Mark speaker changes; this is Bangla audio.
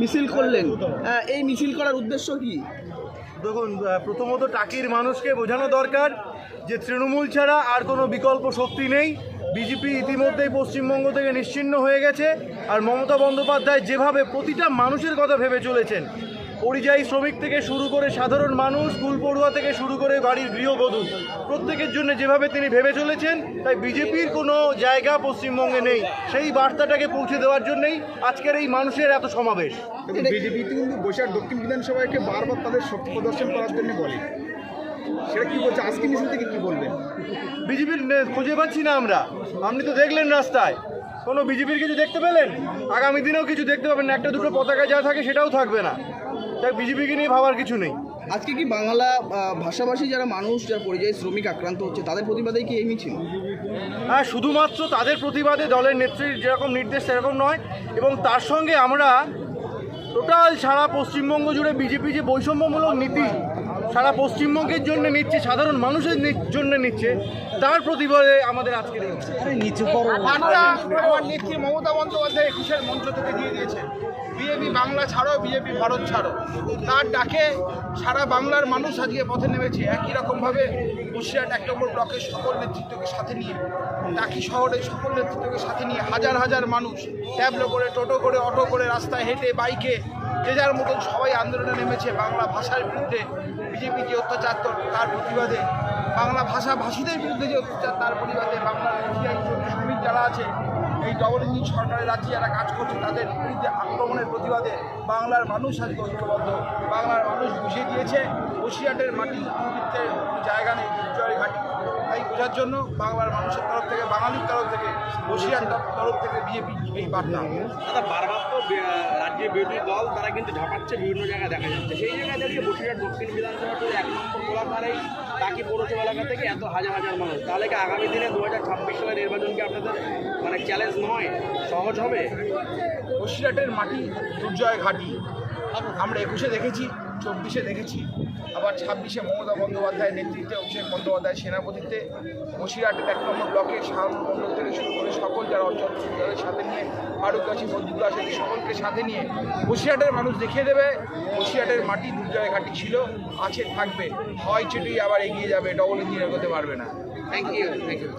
Speaker 1: মিছিল করলেন। এই মিছিল করার উদ্দেশ্য কি?
Speaker 2: দেখুন প্রথমত টাকির মানুষকে বোঝানো দরকার যে তৃণমূল ছাড়া আর কোনো বিকল্প শক্তি নেই। বিজেপি ইতিমধ্যেই পশ্চিমবঙ্গ থেকে নিশ্চিন্ন হয়ে গেছে। আর মমতা বন্দ্যোপাধ্যায় যেভাবে প্রতিটা মানুষের কথা ভেবে চলেছেন পরিযায়ী শ্রমিক থেকে শুরু করে সাধারণ মানুষ স্কুল পড়ুয়া থেকে শুরু করে বাড়ির গৃহবধূ। প্রত্যেকের জন্য যেভাবে তিনি ভেবে চলেছেন তাই বিজেপির কোনো জায়গা পশ্চিমবঙ্গে নেই। সেই বার্তাটাকে পৌঁছে দেওয়ার জন্যই আজকের এই মানুষের এত সমাবেশ।
Speaker 3: বিজেপি কিন্তু বৈশাখ দক্ষিণ বিধানসভাকে বারবার তাদের শক্তি প্রদর্শন করার জন্য বলে। সেটা কি বলছে? আজকে মিছিল থেকে কি বলবেন?
Speaker 2: বিজেপির খুঁজে পাচ্ছি না আমরা। আপনি তো দেখলেন রাস্তায়। কোনো বিজেপির কিছু দেখতে পেলেন? আগামী দিনেও কিছু দেখতে পাবেন না। একটা দুটো পতাকা যা থাকে সেটাও থাকবে না। তাই বিজেপিকে নিয়ে ভাবার কিছু নেই।
Speaker 1: আজকে কি বাংলা ভাষাভাষী যারা মানুষ যারা পরিযায়ী শ্রমিক আক্রান্ত হচ্ছে তাদের প্রতিবাদে কি এই মিছিল?
Speaker 2: হ্যাঁ শুধুমাত্র তাদের প্রতিবাদে দলের নেত্রীর যেরকম নির্দেশ সেরকম নয় এবং তার সঙ্গে আমরা টোটাল সারা পশ্চিমবঙ্গ জুড়ে বিজেপি যে বৈষম্যমূলক নীতি সারা পশ্চিমবঙ্গের জন্য নিচ্ছে সাধারণ মানুষের নি- জন্য নিচ্ছে তার প্রতিবাদে আমাদের আজকে
Speaker 4: বার্তা আমার নেত্রী মমতা বন্দ্যোপাধ্যায় একুশের মঞ্চ থেকে দিয়ে দিয়েছে। বিজেপি বাংলা ছাড়ো বিজেপি ভারত ছাড়ো। তার ডাকে সারা বাংলার মানুষ আজকে পথে নেমেছে। একই রকমভাবে বসিরহাট এক নম্বর ব্লকের সকল নেতৃত্বকে সাথে নিয়ে টাকি শহরের সকল নেতৃত্বকে সাথে নিয়ে হাজার হাজার মানুষ ট্যাবলো করে টোটো করে অটো করে রাস্তায় হেঁটে বাইকে যে যার মতন সবাই আন্দোলনে নেমেছে, বাংলা ভাষার বিরুদ্ধে বিজেপি যে অত্যাচার তার প্রতিবাদে, বাংলা ভাষা ভাষীদের বিরুদ্ধে যে অত্যাচার, তার প্রতিবাদে বাংলার শ্রমিক যারা আছে, এই ডবল ইঞ্জিন সরকারের রাজ্যে যারা কাজ করছে, তাদের বিরুদ্ধে আক্রমণের প্রতিবাদে বাংলার মানুষ আজকে ঐক্যবদ্ধ। বাংলার মানুষ বুঝিয়ে দিয়েছে বসিরহাটের মাটি জায়গা নেই জয় ঘাটি। তাই বোঝার জন্য বাংলার মানুষের তরফ থেকে, বাঙালির তরফ থেকে, বসিরহাট তরফ থেকে বিজেপি এই বার্তা।
Speaker 5: রাজ্যের বিরোধী দল, তারা কিন্তু ঝাঁপাচ্ছে বিভিন্ন জায়গায় দেখা যাচ্ছে। সেই জায়গায় দাঁড়িয়ে বসিরহাট দক্ষিণ বিধানসভা তো এক নম্বর গোলা পাড়াই তাকে পৌরসভা এলাকা থেকে এত হাজার হাজার মানুষ। তাহলে কি আগামী দিনে দু হাজার ছাব্বিশ সালের নির্বাচনকে আপনাদের মানে চ্যালেঞ্জ নয়, সহজ হবে?
Speaker 4: বসিরহাটের মাটি দুর্জয় ঘাটি। আমরা একুশে দেখেছি, চব্বিশে দেখেছি, আবার ছাব্বিশে মমতা বন্দ্যোপাধ্যায়ের নেতৃত্বে অভিষেক বন্দ্যোপাধ্যায় সেনাপতিত্বে বসিরহাটের এক নম্বর ব্লকে মন্ডল থেকে যারা অঞ্চল তাদের সাথে নিয়ে ফারুকগাছি মজবুল্লা সেটি সকলকে সাথে নিয়ে বসিরহাটের মানুষ দেখিয়ে দেবে। বসিরহাটের মাটি দুর্জয় ঘাটি ছিল, আছে, থাকবে। হয় চিঠি আবার এগিয়ে যাবে ডবল ইঞ্জিনিয়ার হতে পারবে না।
Speaker 5: Thank you thank you